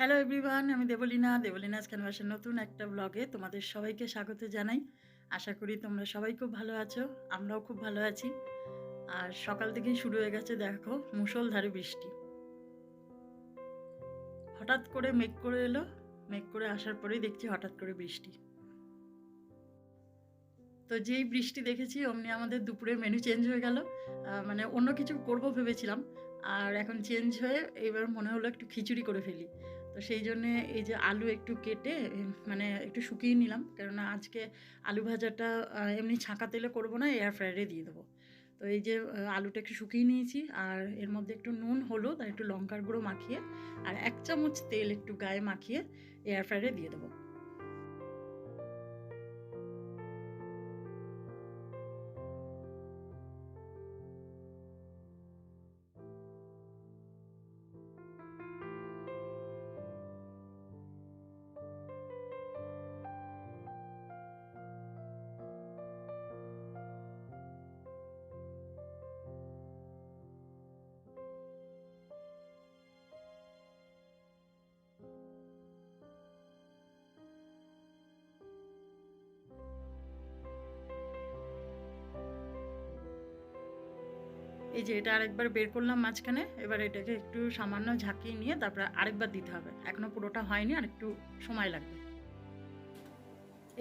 Hello everyone আমি দেবলীনা। দেবলীনাস ক্যানভাসের নতুন একটা ব্লগে তোমাদের সবাইকে স্বাগত জানাই। আশা করি তোমরা সবাই খুব ভালো আছো, আমরাও খুব ভালো আছি। আর সকাল থেকেই শুরু হয়ে গেছে, দেখো, মুষলধারে বৃষ্টি। হঠাৎ করে মেঘ করে এলো, মেঘ করে আসার পরেই দেখছি হঠাৎ করে বৃষ্টি। তো যেই বৃষ্টি দেখেছি, অমনি আমাদের দুপুরে মেনু চেঞ্জ হয়ে গেল। মানে অন্য কিছু করব ভেবেছিলাম। আর এখন চেঞ্জ হয়ে এবার মনে হলো একটু খিচুড়ি করে ফেলি। তো সেই জন্যে এই যে আলু একটু কেটে মানে একটু শুকিয়ে নিলাম। কেননা আজকে আলু ভাজাটা এমনি ছাঁকা তেলে করব না এয়ার ফ্রায়ারে দিয়ে দেবো। তো এই যে আলুটা একটু শুকিয়ে নিয়েছি, আর এর মধ্যে একটু নুন, হলুদ আর একটু লঙ্কার গুঁড়ো মাখিয়ে, আর এক চামচ তেল একটু গায়ে মাখিয়ে এয়ার ফ্রায়ারে দিয়ে দেবো। এই যে এটা আরেকবার বের করলাম মাঝখানে, এবার এটাকে একটু সামান্য ঝাঁকিয়ে নিয়ে তারপরে আরেকবার দিতে হবে। এখনও পুরোটা হয়নি, আর একটু সময় লাগবে।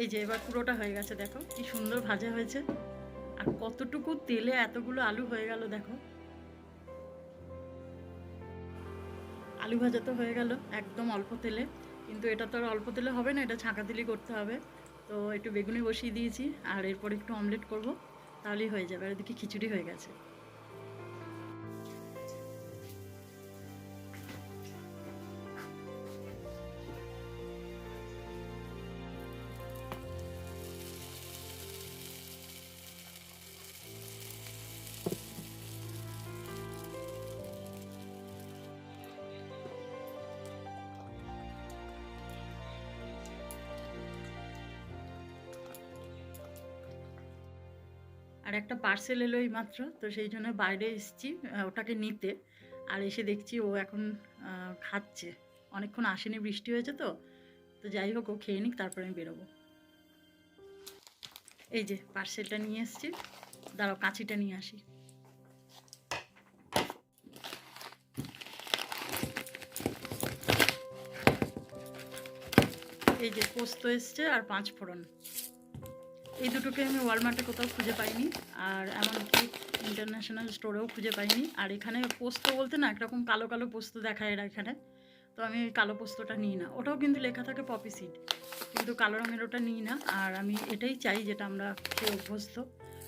এই যে এবার পুরোটা হয়ে গেছে, দেখো কি সুন্দর ভাজা হয়েছে। আর কতটুকু তেলে এতগুলো আলু হয়ে গেল, দেখো। আলু ভাজা তো হয়ে গেল একদম অল্প তেলে, কিন্তু এটা তো আর অল্প তেলে হবে না, এটা ছাঁকা দিলেই করতে হবে। তো একটু বেগুনি বসিয়ে দিয়েছি, আর এরপর একটু অমলেট করব, তাহলেই হয়ে যাবে। আর এদিকে খিচুড়ি হয়ে গেছে। আর একটা পার্সেল এলো মাত্র তো সেই জন্য বাইরে এসেছি ওটাকে নিতে। আর এসে দেখছি ও এখন খাচ্ছে। অনেকক্ষণ আসেনি, বৃষ্টি হয়েছে তো। তো যাই হোক, ও খেয়ে নিক, তারপরে আমি বেরোবো। এই যে পার্সেলটা নিয়ে এসছি। দাঁড়াও, কাঁচিটা নিয়ে আসি। এই যে পোস্ত এসছে আর পাঁচ ফোড়ন এই দুটোকে আমি ওয়ালমার্টে কোথাও খুঁজে পাইনি, আর এমনকি ইন্টারন্যাশনাল স্টোরেও খুঁজে পাইনি। আর এখানে পোস্ত বলতে না, একরকম কালো কালো পোস্ত দেখায় এরা এখানে। তো আমি কালো পোস্তটা নিই না। ওটাও কিন্তু লেখা থাকে পপি সিড কিন্তু কালো রঙের ওটা নিই না। আর আমি এটাই চাই যেটা আমরা খেয়ে অভ্যস্ত।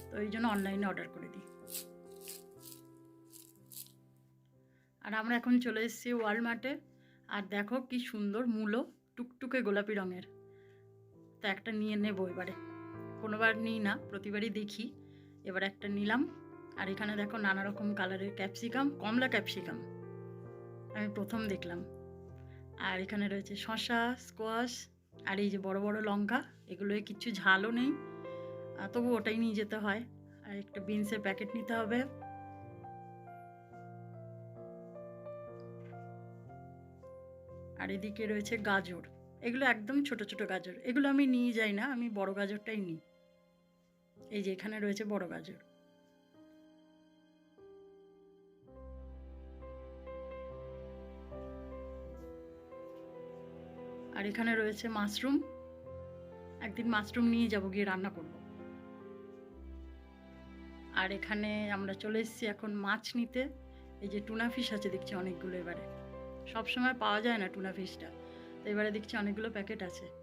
তো এই জন্য অনলাইনে অর্ডার করে দিই। আর আমরা এখন চলে এসেছি ওয়ালমার্টে আর দেখো কি সুন্দর মূলো, টুকটুকে গোলাপি রঙের। তো একটা নিয়ে নেব এবারে। কোনোবার নিই না, প্রতিবারই দেখি। এবার একটা নিলাম। আর এখানে দেখো নানা রকম কালারের ক্যাপসিকাম, কমলা ক্যাপসিকাম। আমি প্রথম দেখলাম। আর এখানে রয়েছে শশা স্কোয়াশ, আর এই যে বড় বড় লঙ্কা, এগুলোয় কিচ্ছু ঝালও নেই। তবু ওটাই নিয়ে যেতে হয়। আর একটা বিনসের প্যাকেট নিতে হবে। আর এদিকে রয়েছে গাজর। এগুলো একদম ছোট ছোট গাজর। এগুলো আমি নিয়ে যাই না, আমি বড় গাজরটাই নিই। এই যে এখানে রয়েছে বড় গাজর। আর এখানে রয়েছে মাশরুম। একদিন মাশরুম নিয়ে যাব, গিয়ে রান্না করব। আর এখানে আমরা চলে এসেছি এখন মাছ নিতে। এই যে টুনা ফিশ আছে দেখছি অনেকগুলো এবারে। সব সময় পাওয়া যায় না টুনা ফিশটা। তো এবারে দেখছি অনেকগুলো প্যাকেট আছে।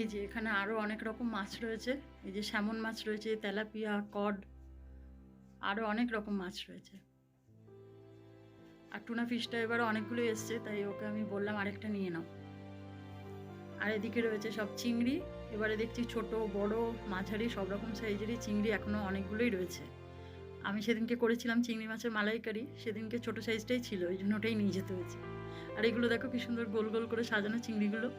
এই যে এখানে আরও অনেক রকম মাছ রয়েছে। এই যে স্যামন মাছ রয়েছে, তেলাপিয়া, কড আরও অনেক রকম মাছ রয়েছে। আর টুনা ফিশটা এবার অনেকগুলো এসছে, তাই ওকে আমি বললাম আরেকটা নিয়ে নাও। আর এদিকে রয়েছে সব চিংড়ি, এবারে দেখছি ছোট, বড়, মাঝারি, সব রকম সাইজেরই চিংড়ি এখনও অনেকগুলোই রয়েছে। আমি সেদিনকে করেছিলাম চিংড়ি মাছের মালাইকারি, সেদিনকে ছোট সাইজটাই ছিল, ওই জন্য ওটাই নিয়ে যেতে হয়েছে। আর এগুলো দেখো কি সুন্দর গোল গোল করে সাজানো চিংড়িগুলো।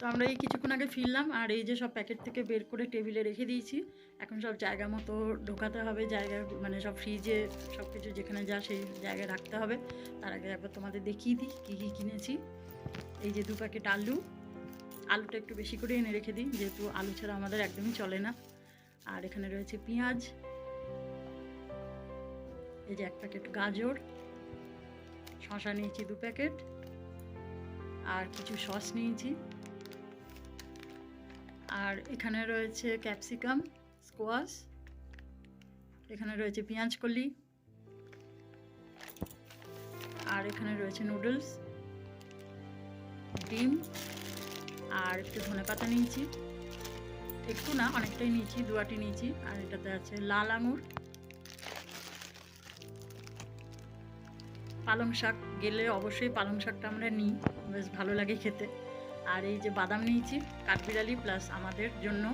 তো আমরা এই কিছুক্ষণ আগে ফিরলাম আর এই যে সব প্যাকেট থেকে বের করে টেবিলে রেখে দিয়েছি। এখন সব জায়গা মতো ঢোকাতে হবে, জায়গা মানে সব ফ্রিজে সব কিছু যেখানে যা সেই জায়গায় রাখতে হবে। তার আগে একবার তোমাদের দেখিয়ে দিই কী কী কিনেছি। এই যে দু প্যাকেট আলু, আলুটা একটু বেশি করে এনে রেখে দিই, যেহেতু আলু ছাড়া আমাদের একদমই চলে না। আর এখানে রয়েছে পেঁয়াজ, এই যে এক প্যাকেট গাজর শশা নিয়েছি দু প্যাকেট, আর কিছু সস নিয়েছি। আর এখানে রয়েছে ক্যাপসিকাম, স্কোয়াশ, এখানে রয়েছে পেঁয়াজ কলি, আর এখানে রয়েছে নুডলস, ডিম, আর একটু ধনে পাতা নিয়েছি। একটু না, অনেকটাই নিয়েছি দুয়াটি নিয়েছি, আর এটাতে আছে লাল আঙুর। পালং শাক গেলে অবশ্যই পালং শাকটা আমরা নিই, বেশ ভালো লাগে খেতে। আর এই যে বাদাম নিয়েছি, কাঠবিড়ালি প্লাস আমাদের জন্য।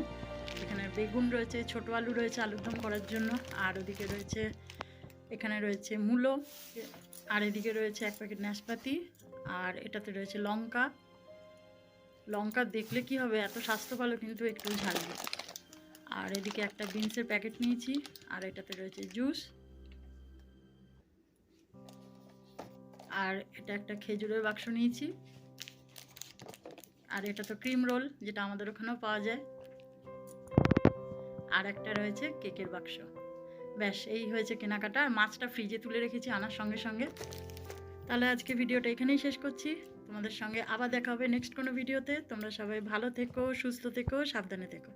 এখানে বেগুন রয়েছে, ছোট আলু রয়েছে আলুর দম করার জন্য। আর ওদিকে রয়েছে, এখানে রয়েছে মূলো। আর এদিকে রয়েছে এক প্যাকেট নাশপাতি। আর এটাতে রয়েছে লঙ্কা। লঙ্কা দেখলে কি হবে, এত স্বাস্থ্য ভালো কিন্তু একটু ঝালবে। আর এদিকে একটা বিনসের প্যাকেট নিয়েছি, আর এটাতে রয়েছে জুস। আর এটা একটা খেজুরের বাক্স নিয়েছি। আর এটা তো ক্রিম রোল যেটা আমাদের ওখানেও পাওয়া যায়। আর একটা রয়েছে কেকের বাক্স। ব্যাস, এই হয়েছে কেনাকাটা। আর মাছটা ফ্রিজে তুলে রেখেছি আনার সঙ্গে সঙ্গে। তাহলে আজকে ভিডিওটা এখানেই শেষ করছি। তোমাদের সঙ্গে আবার দেখা হবে নেক্সট কোনো ভিডিওতে তোমরা সবাই ভালো থেকো, সুস্থ থেকো, সাবধানে থেকো।